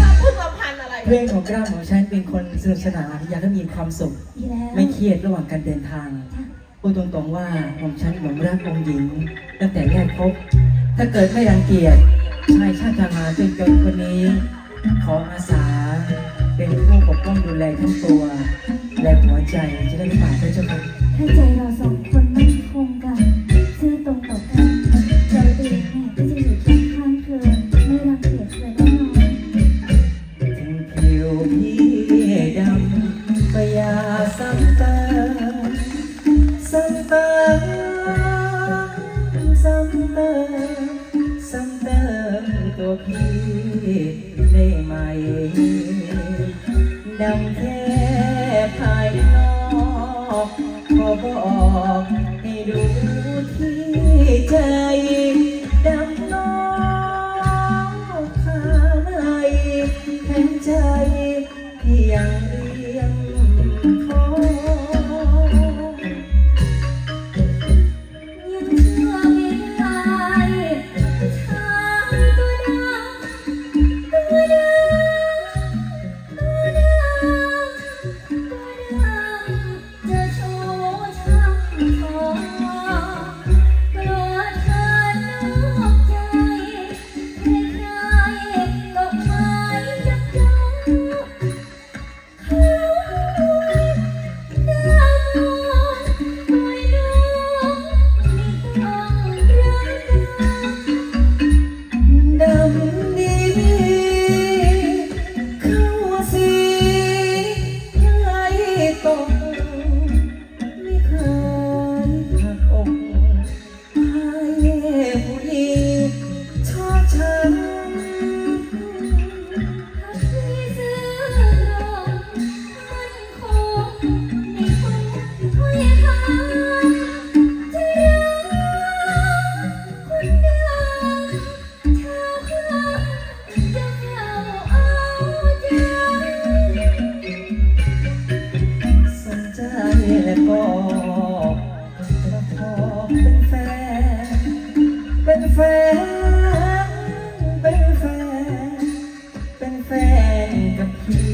เราพูดสัมพันธ์อะไร เพื่อนของกล้ามของฉันเป็นคนสนุกสนานอยากให้มีความสุข ดีแล้วไม่เครียดระหว่างการเดินทาง พูดตรงๆว่าผมฉันหลงรักองค์หญิง ตั้งแต่แรกพบ ถ้าเกิดไม่รังเกียจชายชาติทหารจนจนคนนี้ ขออาสา เป็นผู้ปกป้องดูแลทั้งตัว และหัวใจจะได้ไม่บาดพระเจ้าค่ะถ้าใจเราสอง ได้ไหมดำแค่ภายนอกก็บอกให้ดูที่ใจ แฟน เป็นแฟน เป็นแฟนกับพี่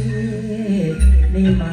ได้ไหม